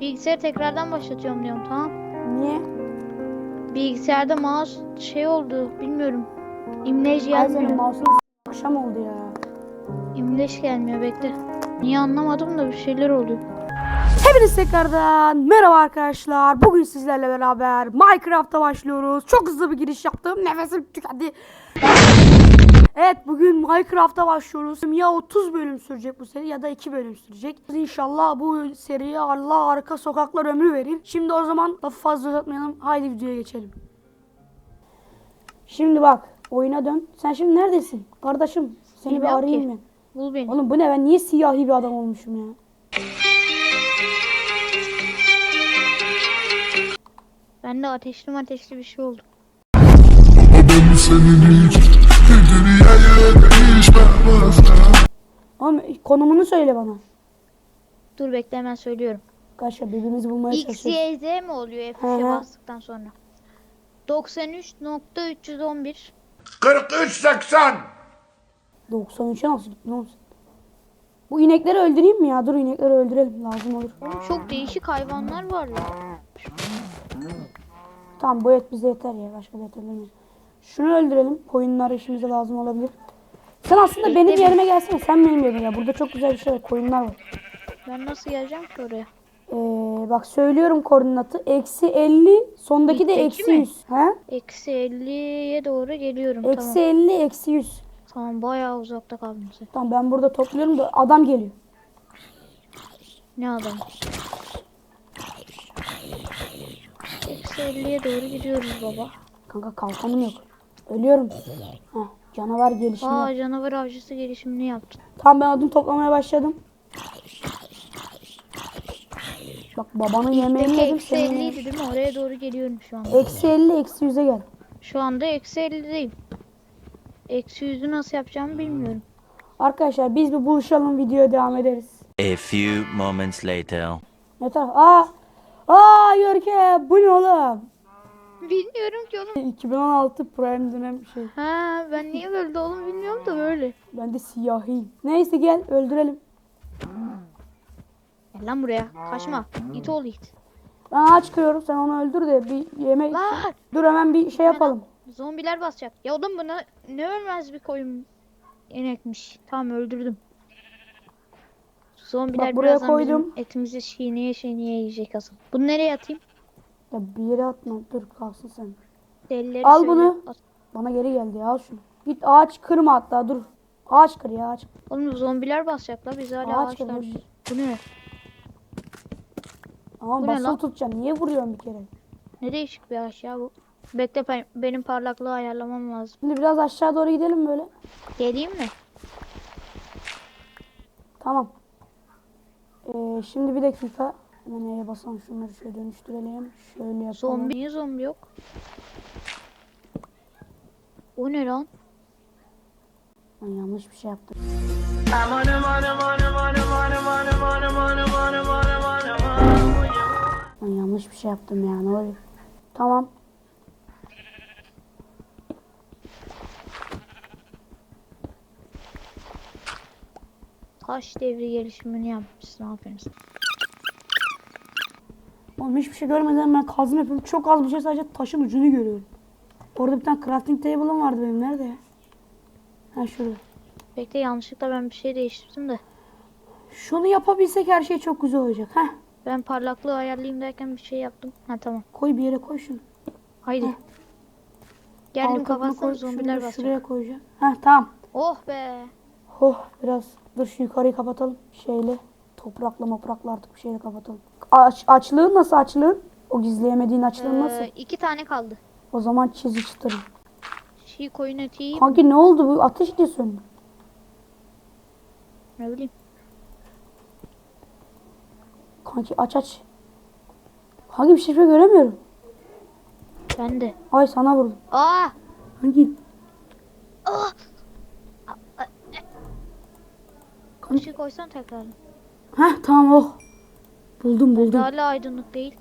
Bilgisayarı tekrardan başlatıyorum diyorum tamam. Niye? Bilgisayarda mouse şey oldu bilmiyorum. Ay senin gelmiyor. mouse'un akşam oldu ya. İmleç gelmiyor bekle. Niye anlamadım da bir şeyler oluyor. Hepiniz tekrardan merhaba arkadaşlar. Bugün sizlerle beraber Minecraft'a başlıyoruz. Çok hızlı bir giriş yaptım. Nefesim tükendi. Evet bugün Minecraft'a başlıyoruz. Ya 30 bölüm sürecek bu seri ya da 2 bölüm sürecek. İnşallah bu seriye Allah arka sokaklar ömrü verir. Şimdi o zaman lafı fazla uzatmayalım. Haydi videoya geçelim. Şimdi bak oyuna dön. Sen şimdi neredesin? Kardeşim seni bir Bilmiyorum arayayım ki. mı? Bul beni. Oğlum bu ne ben niye siyahi bir adam olmuşum ya? Ben de ateşli ateşli bir şey oldu. Ben senin Oğlum konumunu söyle bana. Dur bekle hemen söylüyorum. Arkadaşlar birbirimizi bulmaya X, çalışıyoruz. Y, Z mi oluyor Hı F3'e hı. bastıktan sonra? 93.311 43-80 93'e nasıl gittin oğlum sen? Bu inekleri öldüreyim mi ya? Dur inekleri öldürelim lazım olur. Oğlum çok değişik hayvanlar var ya. Tamam bu et bize yeter ya. Başka da et öldürmeyiz. Şunu öldürelim. Koyunlar işimize lazım olabilir. Sen aslında benim yerime gelsene. Sen benim yerime gel. Burada çok güzel bir şey var. Koyunlar var. Ben nasıl geleceğim ki oraya? Ee, bak söylüyorum koordinatı. Eksi 50. Sondaki de eksi mi? 100. He? Eksi 50'ye doğru geliyorum. Eksi Tamam. 50 eksi 100. Tamam bayağı uzakta kaldım sen. Tamam ben burada topluyorum da adam geliyor. Ne adam? Eksi 50'ye doğru gidiyoruz baba. Kanka kalkanım yok. Ölüyorum. Heh, canavar gelişimi. Aa yap. canavar avcısı gelişimini yaptın. Tamam ben odun toplamaya başladım. Bak babanın yemeğini Peki yedim. eksi senin 50 yemeğini- idi değil mi? Oraya doğru geliyorum şu anda. Eksi 50 eksi 100'e gel. Şu anda eksi 50'deyim. Eksi 100'ü nasıl yapacağımı bilmiyorum. Arkadaşlar biz bir buluşalım videoya devam ederiz. A few moments later. Ne taraf? Aa! Aa Yörke bu ne oğlum? Bilmiyorum ki oğlum. 2016 Prime dönem şey. Ha ben niye böyle oğlum bilmiyorum da böyle. Ben de siyahiyim. Neyse gel öldürelim. Gel lan buraya. Kaçma. İt ol it. Ben ağaç kırıyorum sen onu öldür de bir yemek. Lan! Dur hemen bir şey yapalım. Zombiler basacak. Ya oğlum buna ne ölmez bir koyun inekmiş. Tamam öldürdüm. Zombiler Bak buraya birazdan koydum. bizim etimizi çiğneye çiğneye yiyecek asıl. Bunu nereye atayım? Ya bir yere atma dur kalsın sen. Delileri Al şöyle bunu. at. Bana geri geldi ya al şunu. Git ağaç kırma hatta dur. Ağaç kır ya ağaç. Oğlum zombiler basacak la biz hala Ağaç ağaçlar. kırmış. Bu ne? Ama basılı lan? tutacaksın. Niye vuruyorsun bir kere? Ne değişik bir ağaç ya bu. Bekle ben- benim parlaklığı ayarlamam lazım. Şimdi biraz aşağı doğru gidelim böyle. Geleyim mi? Tamam. Ee, şimdi bir dakika. Hemen E'ye basalım şunları şöyle dönüştürelim. Şöyle yapalım. Zombi niye zombi yok? O ne lan? Ben yanlış bir şey yaptım. Ben yanlış bir şey yaptım ya ne oluyor? Tamam. Taş devri gelişimini yapmışsın aferin sana. Oğlum hiçbir şey görmeden ben kazma yapıyorum. Çok az bir şey sadece taşın ucunu görüyorum. Orada bir tane crafting table'ım vardı benim. Nerede ya? Ha şurada. Bekle yanlışlıkla ben bir şey değiştirdim de. Şunu yapabilsek her şey çok güzel olacak. Heh. Ben parlaklığı ayarlayayım derken bir şey yaptım. Ha tamam. Koy bir yere koy şunu. Haydi. Heh. Geldim şunu zombiler basacak. Şuraya koyacağım. Heh tamam. Oh be. Oh biraz dur şu yukarıyı kapatalım. Şeyle toprakla moprakla artık bir şeyle kapatalım. Aç, açlığın nasıl açlığın? O gizleyemediğin açlığın nasıl? Ee, iki tane kaldı. O zaman çizi çıtırın. Çiğ koyun eti yiyeyim. Kanki ne oldu bu? Ateş niye söndü? Ne bileyim. Kanki aç aç. Kanki bir şey göremiyorum. Ben de. Ay sana vurdum. Aa! Kanki. Ah! Işığı koysan tekrar. Heh tamam oh. Buldum buldum. Hala aydınlık değil.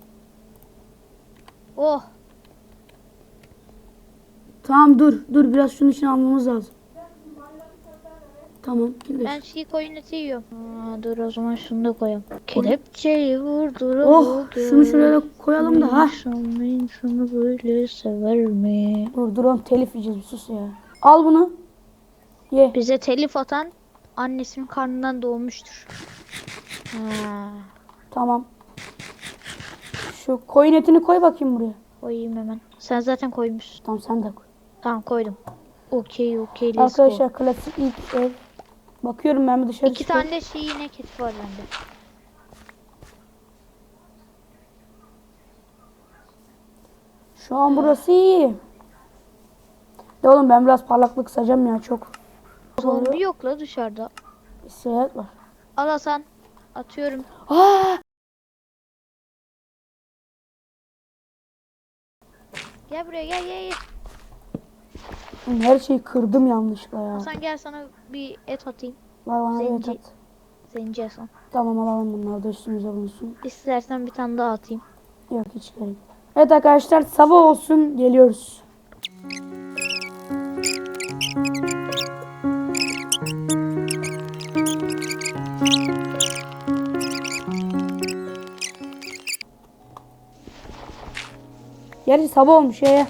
Oh! Tamam dur dur biraz şunun için almamız lazım. Tamam. Kill Ben çiğ koyun eti yiyorum. Aa, dur o zaman şunu da koyalım. Kelepçeyi vurdur. Oh şunu şuraya da koyalım da ha. İnsan insanı böyle sever mi? Dur dur oğlum telif yiyeceğiz sus ya. Al bunu. Ye. Bize telif atan annesinin karnından doğmuştur. Ha, Tamam. Şu koyun etini koy bakayım buraya. koyayım hemen. Sen zaten koymuşsun. Tamam sen de koy. Tamam koydum. Okey okey let's go. Arkadaşlar klasik ilk ev. Bakıyorum ben bir dışarı İki çıkıyorum. tane şey inek eti var bende. Şu an burası iyi. De oğlum ben biraz parlaklık kısacağım ya çok. Zombi yok la dışarıda. İskelet var. Al Hasan. Atıyorum. Aa! Gel buraya gel gel gel. Oğlum Her şeyi kırdım yanlışlıkla ya. Hasan gel sana bir et atayım. Var bana bir Zenci. et at. Zenci Hasan. Tamam alalım bunları da üstümüze bulunsun. İstersen bir tane daha atayım. Yok hiç gerek yok. Evet arkadaşlar sabah olsun geliyoruz. Gerçi sabah olmuş ya.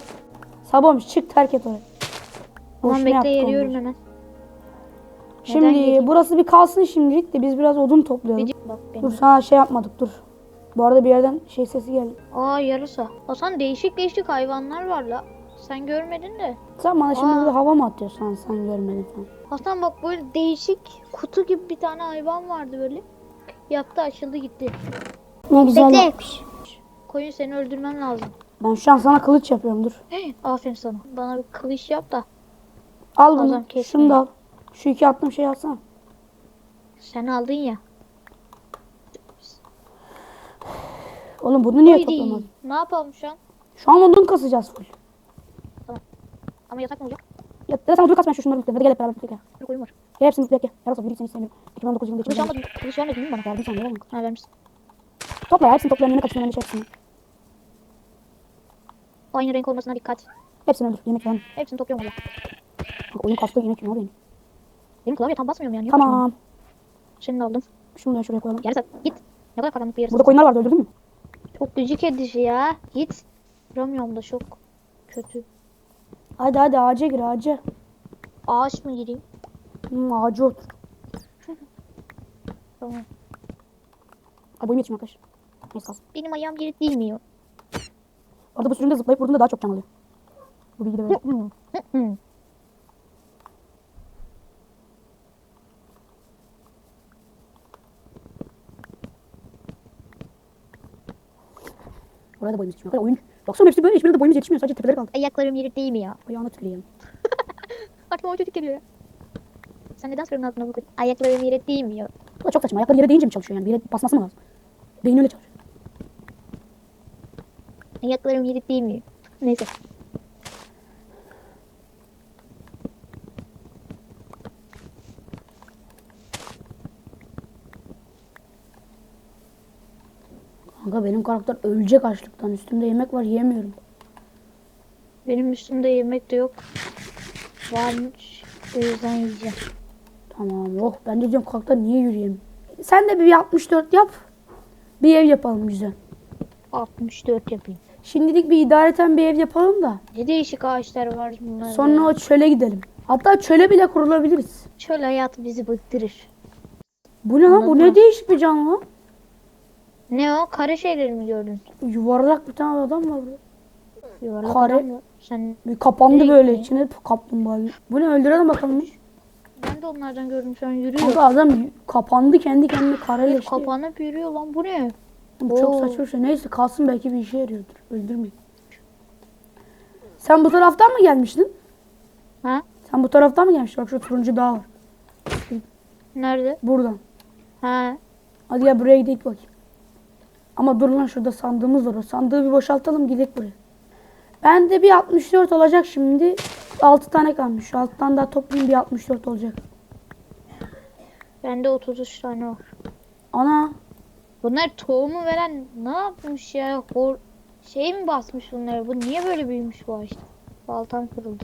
Sabah olmuş çık terk et orayı. Tamam bekle onları. hemen. Şimdi burası bir kalsın şimdilik de biz biraz odun toplayalım. Bak benim. Dur sana şey yapmadık dur. Bu arada bir yerden şey sesi geldi. Aa yarasa. Hasan değişik değişik hayvanlar var la. Sen görmedin de. Sen bana şimdi Aa. burada hava mı atıyorsun sen görmedin falan. Hasan bak böyle değişik kutu gibi bir tane hayvan vardı böyle. Yattı açıldı gitti. Ne güzel Bekle. yapmış. Koyun seni öldürmem lazım. Ben şu an sana kılıç yapıyorum dur. Aferin sana. Bana bir kılıç yap da. Al bunu. Şunu da al. Şu iki attığım şeyi alsana. Sen aldın ya. Oğlum bunu niye Haydi. toplamadın? Ne yapalım şu an? Şu an odun kasacağız full. Ama yatak ne olacak? Ya, da sen odun kas ben şu şunları mutlayayım. Hadi gel hep beraber mutlayalım. Bir koyun var. Gel hepsini mutlayalım. Gel. Yarasa bir seni istemiyorum. 2019 yılında Kılıç almadın. Kılıç vermedin mi bana? Verdim sana yalan. Ha vermişsin. Topla ya hepsini topla önüne kaçın önüne hepsini. Aynı renk olmasına dikkat. Hepsini öldür. Yemek falan. Hepsini topluyorum orada. Bak oyun kastı yemek kim benim. Benim klavye tam basmıyorum yani. Yok Tamam. Senin aldım. Şunu da şuraya koyalım. Yarasa git. Ne kadar karanlık bir yarasa. Burada koyunlar vardı öldürdün mü? Çok gıcık edici ya. Git. Vuramıyorum da çok kötü. Hadi hadi ağaca gir ağaca. Ağaç mı gireyim? Hmm, ağaca otur. Tamam. Ay boyum yetişmiyor arkadaş. Neyse kalsın. Benim ayağım geri değmiyor. Orada bu süründe zıplayıp vurduğunda daha çok can alıyor. Bu bilgi de böyle. Orada da boyumuz yetişmiyor. Arkadaşlar oyun. Baksana hepsi böyle hiçbirinde de boyumuz yetişmiyor. Sadece tepeleri kaldı. Ayaklarım yeri değmiyor. Ayağına tüküreyim. Aklıma o çocuk geliyor ya. Sen neden sorunun altına bakıyorsun? Ayaklarım yere değmiyor. Bu da çok saçma. Ayakları yere değince mi çalışıyor yani? Bir yere basması mı lazım? Beyni öyle çalışıyor. Ayaklarım yere değmiyor. Neyse. Kanka benim karakter ölecek açlıktan. Üstümde yemek var yiyemiyorum. Benim üstümde yemek de yok. Varmış. O yüzden yiyeceğim. Tamam. Oh ben de diyorum karakter niye yürüyemiyor? Sen de bir 64 yap. Bir ev yapalım güzel. 64 yapayım. Şimdilik bir idareten bir ev yapalım da. Ne değişik ağaçlar var bunlar. Sonra o çöle gidelim. Hatta çöle bile kurulabiliriz. Çöl hayatı bizi bıktırır. Bu ne lan? Bu ne değişik bir canlı. Ne o? Kare şeyleri mi gördün? Yuvarlak bir tane adam var burada. Yuvarlak Kare. adam mı? Sen Bir kapandı Nereye böyle gitti? içine kaplumbağa. Bu ne öldürelim bakalım. ben de onlardan gördüm şu an yürüyor. Kanka adam kapandı kendi kendine kareleşti. Kapanıp yürüyor lan bu ne? Bu çok saçma bir şey. Neyse kalsın belki bir işe yarıyordur. Öldürmeyin. Sen bu taraftan mı gelmiştin? Ha? Sen bu taraftan mı gelmiştin? Bak şu turuncu dağ var. Nerede? Buradan. Ha? Hadi gel buraya gidelim bakayım. Ama dur lan şurada sandığımız var. O sandığı bir boşaltalım gidelim buraya. Bende bir 64 olacak şimdi. 6 tane kalmış. Şu alttan daha toplayayım bir 64 olacak. Bende 33 tane var. Ana Bunlar tohumu veren ne yapmış ya? Hor şey mi basmış bunları? Bu niye böyle büyümüş bu ağaçta? Baltam kırıldı.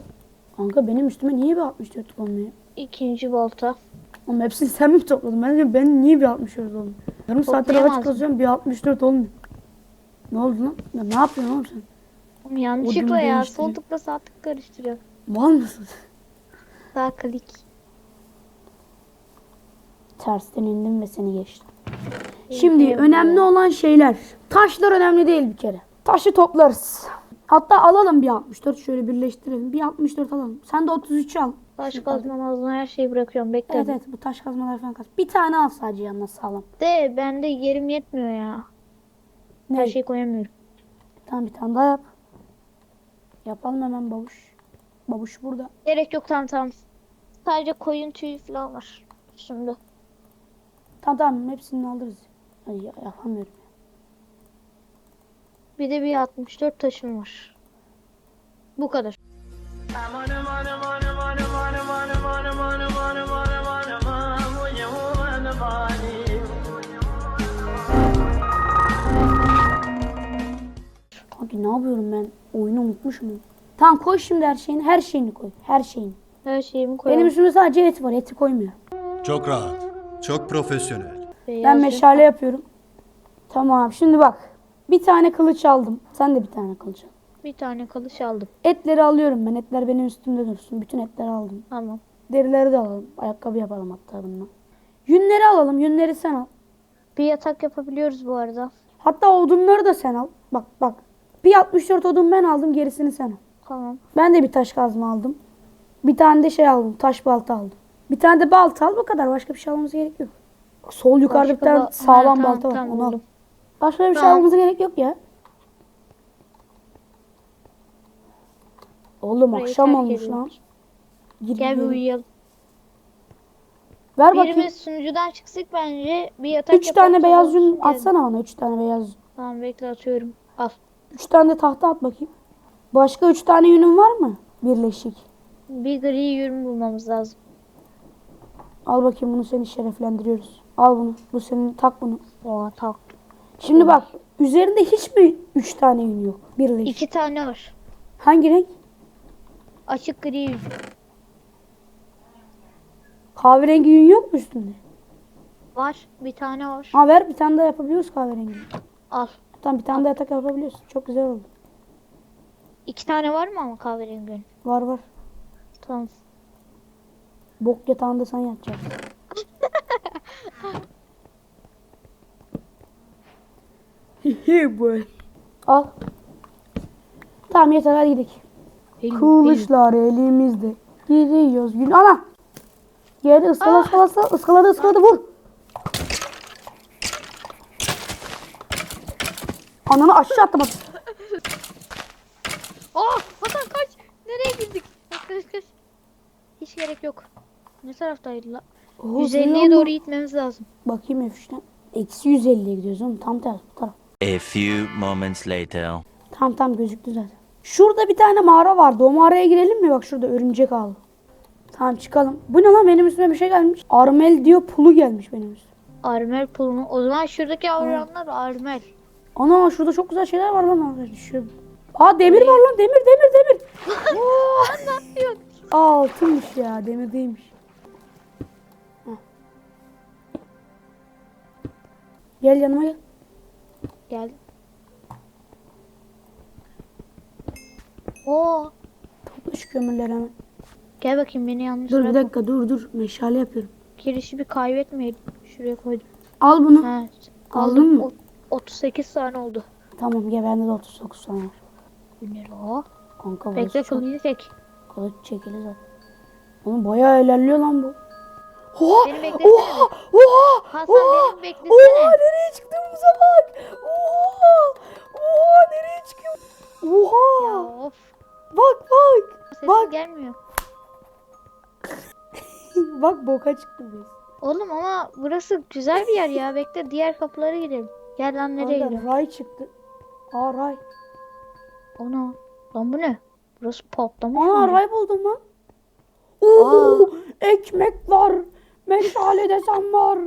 kanka benim üstüme niye bir 64 olmuyor? İkinci balta. Oğlum hepsini sen mi topladın? Ben diyorum ben niye bir 64 oldum? Yarım saattir ağaç kazıyorum bir 64 olmuyor. Ne oldu lan? Ya ne yapıyorsun oğlum sen? Oğlum yanlışlıkla ya. Sol tıkla sağ tık karıştırıyor. Mal mısın? Sağ klik. Tersten indim ve seni geçtim. Şimdi önemli olan şeyler. Taşlar önemli değil bir kere. Taşı toplarız. Hatta alalım bir 64 şöyle birleştirelim. Bir 64 alalım. Sen de 33 al. Taş kazma mazma her şeyi bırakıyorum. Bekle. Evet evet bu taş kazmalar falan kaz. Bir tane al sadece yanına sağlam. De bende yerim yetmiyor ya. Ne? Her şeyi koyamıyorum. Tamam bir tane daha yap. Yapalım hemen babuş. Babuş burada. Gerek yok tamam tamam. Sadece koyun tüyü falan var. Şimdi. Tamam tamam hepsini alırız. Ay, ya- yapamıyorum. Bir de bir 64 taşım var. Bu kadar. Abi ne yapıyorum ben? Oyunu unutmuşum. Tamam koy şimdi her şeyini. Her şeyini koy. Her şeyini. Her şeyimi koyalım. Benim üstümde sadece et var. Eti koymuyor. Çok rahat. Çok profesyonel. Beyaz Ben meşale yapıyorum. Tamam şimdi bak. Bir tane kılıç aldım. Sen de bir tane kılıç al. Bir tane kılıç aldım. Etleri alıyorum ben. Etler benim üstümde dursun. Bütün etleri aldım. Tamam. Derileri de alalım. Ayakkabı yapalım hatta bununla. Yünleri alalım. Yünleri sen al. Bir yatak yapabiliyoruz bu arada. Hatta odunları da sen al. Bak bak. Bir 64 odun ben aldım. Gerisini sen al. Tamam. Ben de bir taş kazma aldım. Bir tane de şey aldım. Taş balta aldım. Bir tane de balta al bu kadar. Başka bir şey almamız gerek yok. Sol yukarıda bir tane sağlam balta var. tamam, Onu al. Başka bir şey Tamam. almamıza gerek yok ya. Oğlum Burayı akşam terk olmuş lan. Gir Gel bir gidelim. uyuyalım. Ver bakayım. Birimiz sunucudan çıksak bence bir yatak Üç tane sonra beyaz yün gelin. atsana bana. Üç tane beyaz yün. Tamam bekle atıyorum. Al. Üç tane de tahta at bakayım. Başka üç tane yünün var mı? Birleşik. Bir gri yün bulmamız lazım. Al bakayım bunu seni şereflendiriyoruz. Al bunu. Bu senin tak bunu. Oha tak. Şimdi bak üzerinde hiç mi üç tane yün yok? Birleşik. İki tane var. Hangi renk? Açık gri yün. Kahverengi yün yok mu üstünde? Var. Bir tane var. Ha ver bir tane daha yapabiliyoruz kahverengi. Al. Tamam bir tane daha yatak yapabiliyorsun. Çok güzel oldu. İki tane var mı ama kahverengi yün? Var var. Tamam. Bok yatağında sen yatacaksın. boy. Al. Tamam yeter hadi gidelim. Kılıçlar elimizde. Gidiyoruz gün. Ana. Yerde ıskala ıskala ıskala ıskaladı ıskaladı vur. Ananı aşağı attım. Oh Hasan kaç. Nereye girdik? Kaç kaç kaç. Hiç gerek yok. Ne taraftaydı la? Oo, 150'ye seviyor doğru gitmemiz lazım. Bakayım F3'ten. Eksi 150'ye gidiyoruz oğlum. Tam tersi bu taraf. A few moments later. Tam tam gözüktü zaten. Şurada bir tane mağara vardı. O mağaraya girelim mi? Bak şurada örümcek ağlı. Tamam çıkalım. Bu ne lan benim üstüme bir şey gelmiş. Armel diyor pulu gelmiş benim üstüme. Armel pulunu. O zaman şuradaki avranlar armel. Ana şurada çok güzel şeyler var lan. Düşüyor. Aa demir var lan demir demir demir. Aa altınmış ya demir değilmiş. Gel yanıma gel. Gel. Oo. Topla şu kömürleri hemen. Gel bakayım beni yalnız Dur bir bırakma. dakika dur dur. Meşale yapıyorum. Girişi bir kaybetmeyelim. Şuraya koydum. Al bunu. Ha. Aldın mı? O- 38 tane oldu. Tamam gel bende de 39 tane var. O? Kanka burası Bekle çok kılıcı tek. kılıç çekili zaten. Oğlum bayağı ilerliyor lan bu. Oha! Beni beklesene Oha! Oha! Hasan, Oha! beni beklesene. Oha! Nereye çıktığımıza bak! Oha! Oha! Nereye çıkıyor? Oha! Ya of. Bak bak! Sesin Bak! gelmiyor. bak boka çıktı biz. Oğlum ama burası güzel bir yer ya. Bekle diğer kapılara gidelim. Gel lan nereye Kanka, gidelim? ray çıktı. Aa ray. Ana. Lan bu ne? Burası patlamış Aa mı? ray buldum lan. Oo! Ekmek var. Meşale desem var.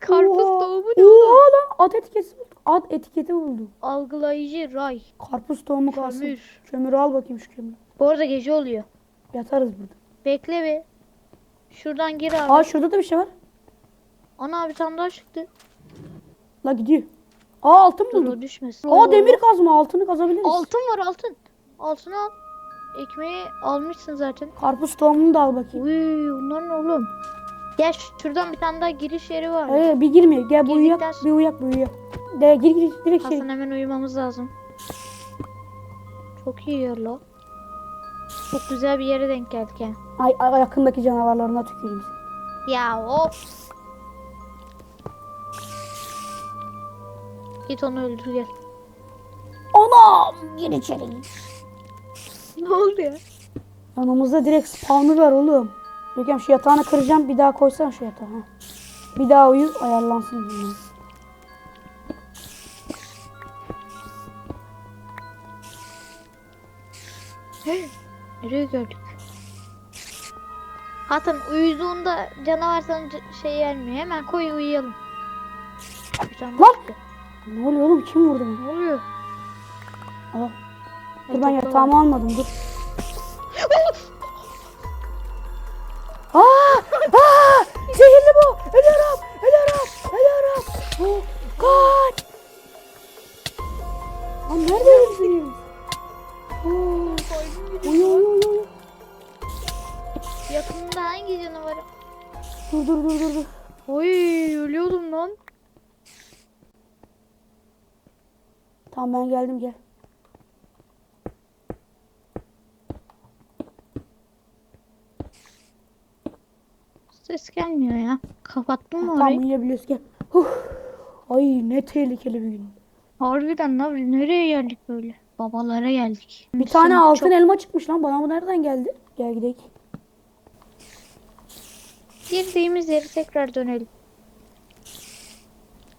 Karpuz Oha! tohumu ne Oha oğlum? lan at etiketi bulduk. At etiketi bulduk. Algılayıcı ray. Karpuz tohumu kalsın. Kömür. Kömürü al bakayım şu kömürü. Bu arada gece oluyor. Yatarız burada. Bekle bir. Şuradan gir abi. Aa şurada da bir şey var. Ana bir tane daha çıktı. La gidiyor. Aa altın Dur buldum. düşmesin. Aa demir kazma altını kazabiliriz. Altın var altın. Altını al. Ekmeği almışsın zaten. Karpuz tohumunu da al bakayım. Uy bunlar ne oğlum? Gel şu- şuradan bir tane daha giriş yeri var. Ee, bir girme. Gel uyuyak. Girdikten Bir uyuyak bir uyuyak. De gir gir direkt şey. Hasan hemen uyumamız lazım. Çok iyi yer la. Çok güzel bir yere denk geldik yani. Ay, ay yakındaki canavarlarına tüküreyim. Ya of. Git onu öldür gel. Anam gir içeri. Ne oldu ya? Yanımızda direkt spawn'ı var oğlum. Görkem şu yatağını kıracağım bir daha koysan şu yatağı. Ha. Bir daha uyu ayarlansın. bunlar. Nereye gördük? Hasan uyuduğunda canavar sana şey gelmiyor. Hemen koy uyuyalım. Lan! Ne oluyor oğlum kim vurdu beni? Ne oluyor? Aa, dur ben yatağımı almadım dur. Tamam ben geldim gel. Ses gelmiyor ya. Kapattın mı Tamam orayı? uyuyabiliyoruz gel. Huh. Ay ne tehlikeli bir gün. Harbiden lan nereye geldik böyle? Babalara geldik. Bir tane Sen altın çok- elma çıkmış lan. Bana bu nereden geldi? Gel gidelim. Girdiğimiz yere tekrar dönelim.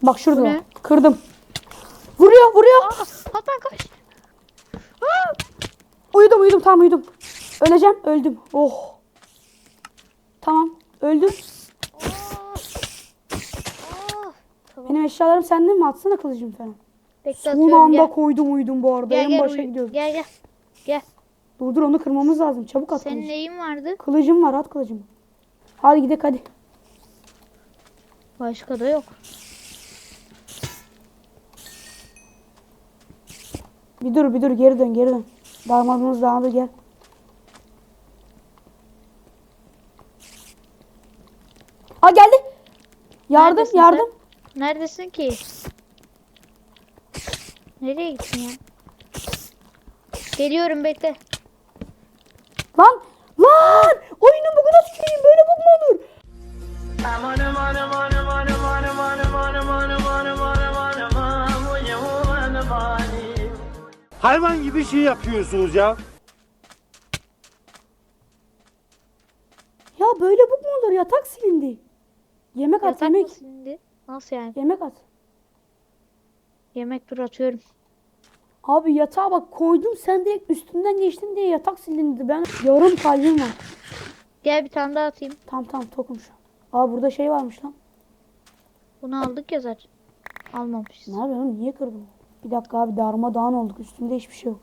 Bak şurada. Bak. Kırdım. Vuruyor vuruyor. Aa, Hasan kaç. Aa! Uyudum uyudum tamam uyudum. Öleceğim öldüm. Oh. Tamam öldüm. Benim eşyalarım sende mi? Atsana kılıcım falan. Bekle Son atıyorum, anda gel. koydum uyudum bu arada. Gel en gel başa uyu- gidiyorum. Gel gel. Gel. Dur dur onu kırmamız lazım. Çabuk at Senin kılıcı. neyin vardı? Kılıcım var at kılıcımı. Hadi gidelim hadi. Başka da yok. Bir dur bir dur geri dön geri dön. Damadımız dağıldı gel. Aa geldi. Yardım Neredesin yardım. sen? Neredesin ki? Nereye gittin ya? Geliyorum bekle. Lan lan oyunun bugüne tüküreyim böyle bug mu olur? Hayvan gibi şey yapıyorsunuz ya. Ya böyle bug mu olur yatak silindi. Yemek at Yatak yemek. mı silindi? Nasıl yani? Yemek at. Yemek dur atıyorum. Abi yatağa bak koydum sen direkt üstünden geçtin diye yatak silindi. Ben yarım kalbim var. Gel bir tane daha atayım. Tamam tamam tokum şu an. Aa burada şey varmış lan. Bunu aldık ya zaten. Almamışız. Ne yapıyorsun oğlum? niye kırdın? Bir dakika abi darmadağın olduk üstümde hiçbir şey yok.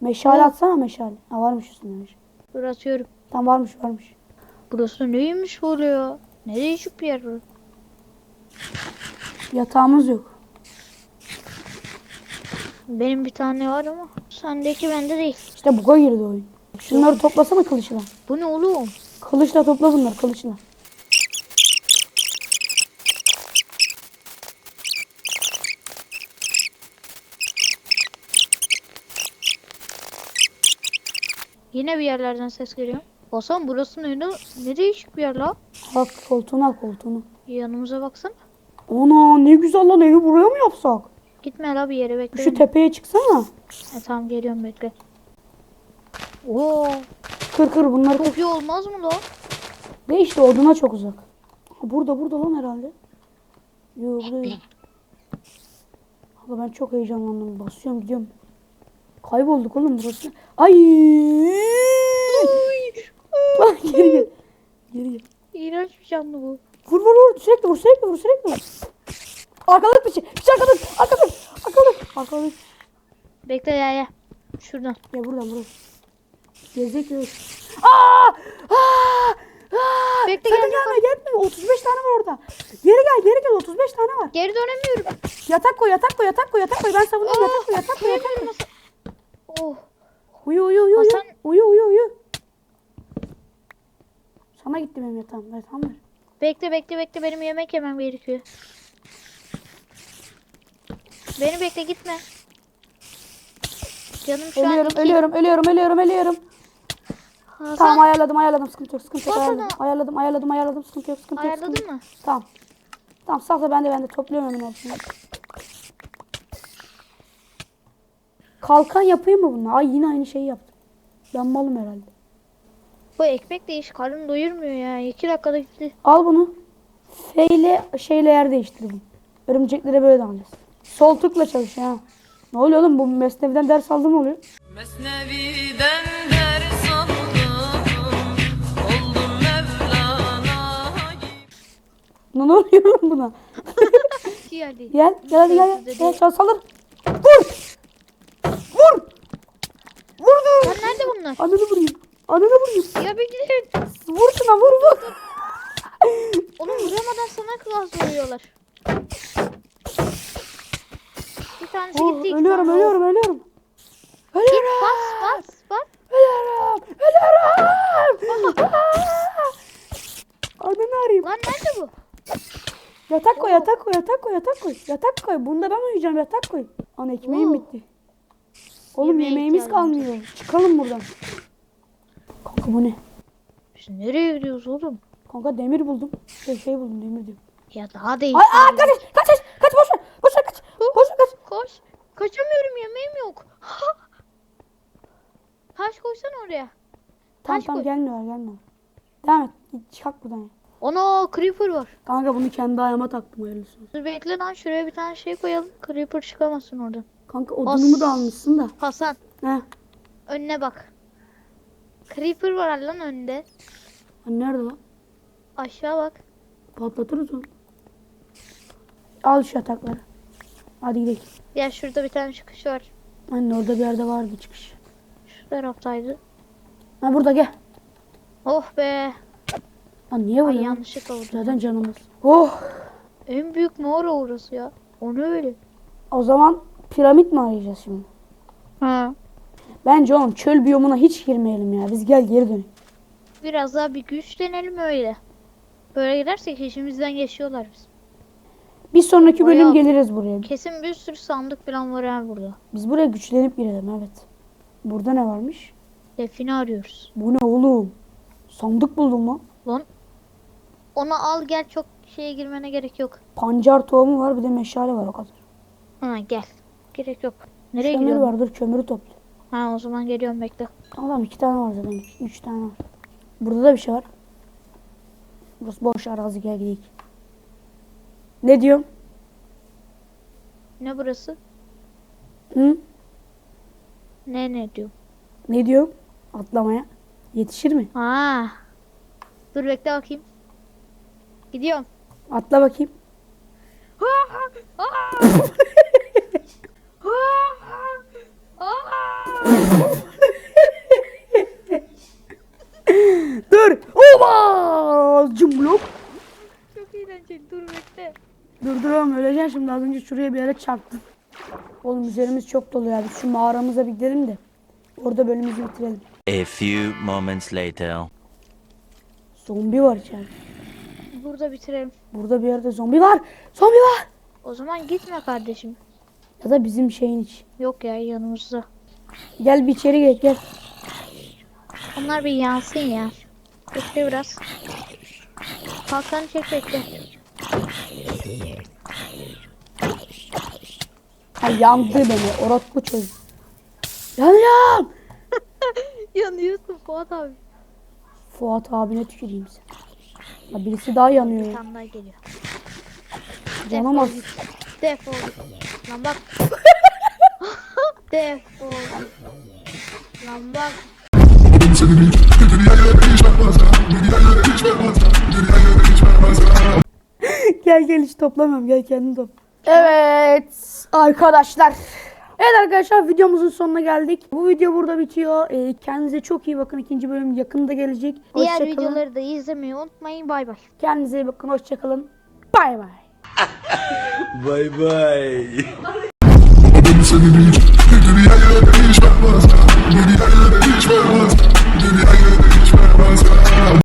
Meşale atsana meşale. Ha varmış üstünde meşale. Dur atıyorum. Tam varmış varmış. Burası neymiş böyle ya? Ne değişik bir yer burası. Yatağımız yok. Benim bir tane var ama sendeki bende değil. İşte buga girdi oyun. Şunları toplasana kılıçla. Bu ne oğlum? Kılıçla topla bunları kılıçla. Yine bir yerlerden ses geliyor. Hasan burası ne, ne değişik bir yer la. Bak koltuğunu al koltuğunu. Yanımıza baksana. Ana ne güzel lan evi buraya mı yapsak? Gitme la bir yere bekle. Şu tepeye çıksana. E, tamam geliyorum bekle. Oo, Kır kır bunları kır. çok iyi olmaz mı la? De işte oduna çok uzak. Ha, Burada burada lan herhalde. Yok burada değil. Abla ben çok heyecanlandım. Basıyorum gidiyorum. Kaybolduk oğlum burası. Ay. Lan geri gel. Geri gel. İğrenç bir canlı bu. Vur vur vur sürekli vur sürekli vur sürekli vur. Arkalık bir şey. Bir şey arkalık. Arkalık. Arkalık. Arkalık. Bekle ya ya. Şuradan. Ya buradan buradan. Gezecek yok. Aa! Aa! Aa, Bekle, sakın gelme gelme. 35 tane var orada. Geri gel geri gel 35 tane var. Geri dönemiyorum. Yatak koy yatak koy yatak koy yatak koy. Ben savunuyorum yatak koy yatak koy yatak koy. Oh. Uyu uyu uyu. Hasan- Uyu uyu uyu. Sana gitti benim yatağım. Ver tamam ver. Bekle bekle bekle benim yemek yemem gerekiyor. Beni bekle gitme. Canım şu an Ölüyorum iki. ölüyorum ölüyorum ölüyorum ölüyorum. Hasan, Tamam ayarladım ayarladım sıkıntı yok sıkıntı yok ayarladım. Ayarladım ayarladım ayarladım sıkıntı yok sıkıntı yok. sıkıntı ayarladın yok. mı? Tamam. Tamam sakla ben de ben de topluyorum hemen hepsini. Kalkan yapayım mı bunu? Ay yine aynı şeyi yaptım. Ben malım herhalde. Bu ekmek de iş karnım doyurmuyor ya. İki dakikada gitti. Al bunu. F ile şeyle yer değiştir bunu. Örümceklere böyle davranacağız. Sol tıkla çalış ha. Ne oluyor oğlum bu mesneviden ders aldım oluyor. Mesnevi'den ders aldım Oldum Mevlana gibi Ne oluyor lan buna? Gel gel hadi gel. Gel, gel çal salır. Vur. Vur. Vurdu. Lan nerede bunlar? Ananı vurayım. Ananı vurayım. Ya bir gidin. Vur şuna vur vur. Oğlum vuramadan sana klas oluyorlar. Bir tanesi Oh, gitti. ölüyorum tane ölüyorum ölüyorum. Ölüyorum. Bas bas bas. Ölüyorum. Ölüyorum. Ananı arayayım. Lan nerede bu? Yatak koy yatak koy yatak koy yatak koy. Yatak koy. Bunda ben uyuyacağım yatak koy. Ana ekmeğim Oo. bitti. Oğlum Yemeğe yemeğimiz ihtiyacım kalmıyor. Çıkalım buradan. Kanka bu ne? Biz nereye gidiyoruz oğlum? Kanka demir buldum. Şey, şey buldum demir diyorum. Ya daha değil. Ay aa kaç kaç kaç kaç boş ver. Boş ver kaç. Boş ver kaç. Koş. Kaçamıyorum yemeğim yok. Taş koysana oraya. Tamam Taş tamam koy. gelmiyorlar gelmiyorlar. Devam et. Git çıkak buradan ya. Ana creeper var. Kanka bunu kendi ayağıma taktım hayırlısı. Dur bekle lan şuraya bir tane şey koyalım. Creeper çıkamasın oradan. Kanka odunumu da almışsın da. Hasan He. önüne bak. Creeper var lan önünde. Hani nerede lan? Aşağı bak. Patlatırız onu. Al şu yatakları. Hadi gidelim. Ya şurada bir tane çıkış var. Anne orada bir yerde vardı çıkış. Şu taraftaydı. Ha burada gel. Oh be. Lan niye lan? yanlışlıkla vurdum. Zaten canımız. Oh. En büyük mağara orası ya. O ne öyle? O zaman piramit mi arayacağız şimdi? Ha. Bence oğlum çöl biyomuna hiç girmeyelim ya. Biz gel geri dönelim. Biraz daha bir güçlenelim öyle. Böyle gidersek işimizden geçiyorlar biz. Bir sonraki bölüm Bayağı- geliriz buraya. Kesin bir sürü sandık falan var ha burada. Biz buraya güçlenip girelim evet. Burada ne varmış? Define arıyoruz. Bu ne oğlum? Sandık buldum. Lan. Onu al gel çok şeye girmene gerek yok. Pancar tohumu var bir de meşale var o kadar. Ha gel. Gerek yok. Nereye Kömür gidiyorsun? var dur kömürü topla. Ha o zaman geliyorum bekle. Tamam iki tane var zaten. iki- Üç tane var. Burada da bir şey var. Burası boş arazi gel gidelim. Ne diyorsun? Ne burası? Hı? Ne ne diyor? Ne diyorsun? Atlamaya. Yetişir mi? Ha. Dur bekle bakayım. Gidiyorum. Atla bakayım. Dur. Oba! Cumluk. Çok eğlenceli. Dur bekle. Dur dur oğlum öleceğim şimdi az önce şuraya bir yere çarptım. Oğlum üzerimiz çok dolu ya. Biz şu mağaramıza bir gidelim de. Orada bölümümüzü bitirelim. A few moments later. Zombi var içeride. Burada bitirelim. Burada bir yerde zombi var. Zombi var. O zaman gitme kardeşim. Ya da bizim şeyin iç. Yok ya yanımızda. Gel bir içeri gel gel. Onlar bir yansın ya. Bekle biraz. Kalkanı çek bekle. Ha yandı beni. Orospu çocuk. Yanıyorum. Yanıyorsun Fuat abi. Fuat abine tüküreyim sen. Ha, birisi daha yanıyor. Bir ya. tane daha geliyor. Canım. Defol git. Lan bak. Lan bak. Gel gel hiç toplamam gel kendin top. Evet arkadaşlar. Evet arkadaşlar videomuzun sonuna geldik. Bu video burada bitiyor. Ee, kendinize çok iyi bakın. İkinci bölüm yakında gelecek. Diğer Hoşçakalın. videoları da izlemeyi unutmayın. Bay bay. Kendinize iyi bakın. Hoşçakalın. Bay bay. Bay bay.